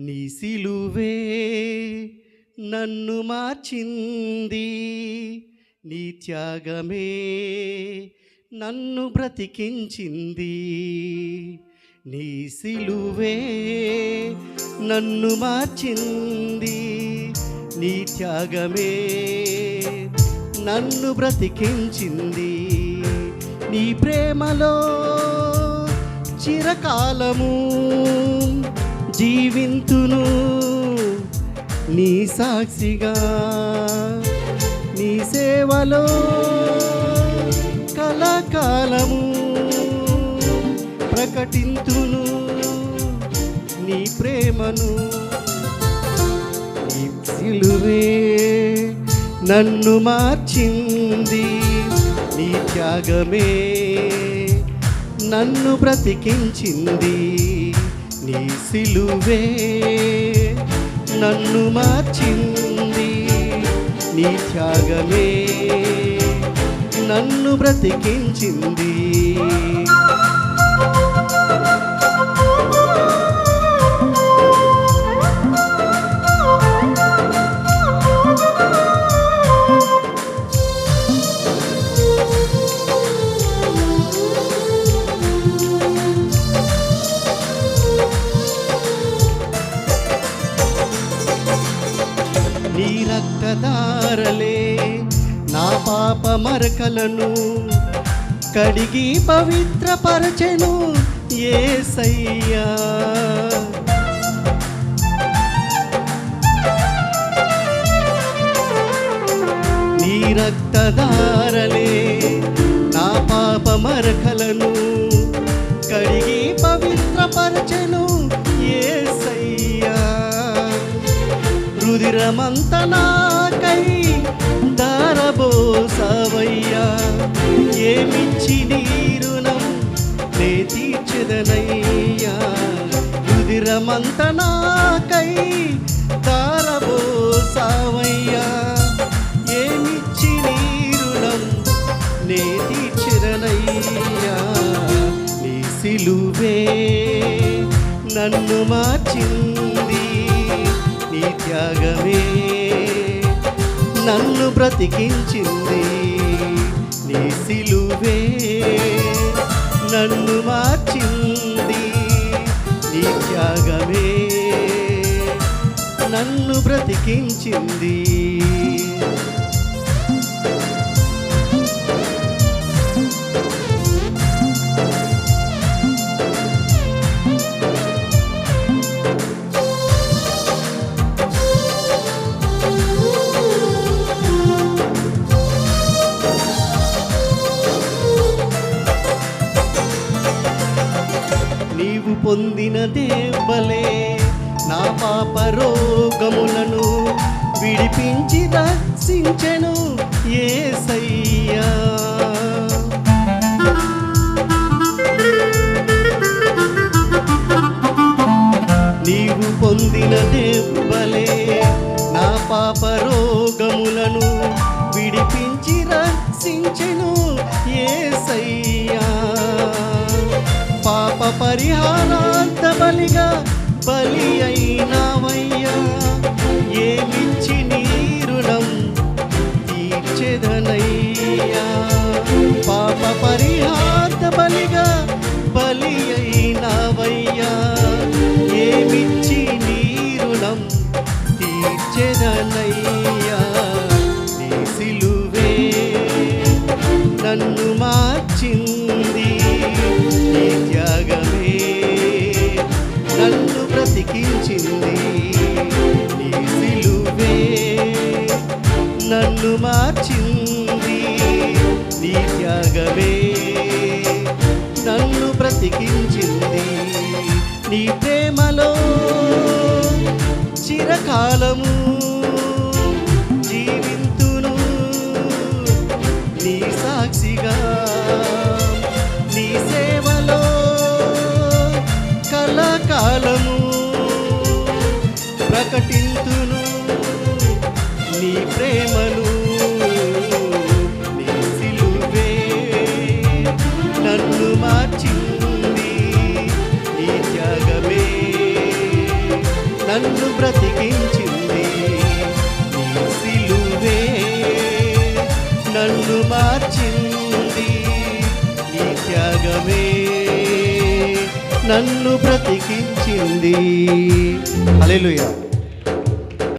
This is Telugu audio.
నీ సిలువే నన్ను మార్చింది. నీ త్యాగమే నన్ను బ్రతికించింది. నీ సిలువే నన్ను మార్చింది. నీ త్యాగమే నన్ను బ్రతికించింది. నీ ప్రేమలో చిరకాలము జీవింతును నీ సాక్షిగా నీ సేవలో కలకాలము ప్రకటింతును నీ ప్రేమను. సిలువే నన్ను మార్చింది నీ త్యాగమే నన్ను బ్రతికించింది. నీ సిలువే నన్ను మార్చింది నీ త్యాగమే నన్ను బ్రతికించింది. పాప మరకలను కడిగి పవిత్రపరచెను ఏసయ్యా. నీ రక్తధారలే నా పాప మరకలను కడిగి పవిత్రపరచెను ఏసయ్యా. రుదిరమంత దారబోసవయ్యా ఏమిచ్చి నీ రుణం నే తీర్చదనయ్యా రుదిరమంత నాకై దారబోసవయ్యా ఏమిచ్చి నీరునం నే తీర్చదనయ్యా నీ సిలువే నన్ను మార్చింది నీ త్యాగమే నన్ను బ్రతికించింది. నన్ను మార్చింది నీ త్యాగమే. నన్ను బ్రతికించింది పొందిన దేవలే నా పాప రోగములను విడిపించి రక్షించెను ఏసయ్యా. నీవు పొందిన దేవలే నా పాప రోగములను విడిపించి రక్ష పరిహారార్థ బలిగా బలి అయినావయ్యా. నన్ను మార్చింది నీ త్యాగమే. నన్ను బ్రతికించింది నీ ప్రేమలో. చిరకాలము జీవింతును నీ సాక్షిగా. నీ సేవలో కళాకాలము ప్రకటింతును నీ ప్రేమను నన్ను బ్రతికించింది. నీ సిలువే నన్ను మార్చింది. నీ త్యాగమే నన్ను బ్రతికించింది. అలెలుయా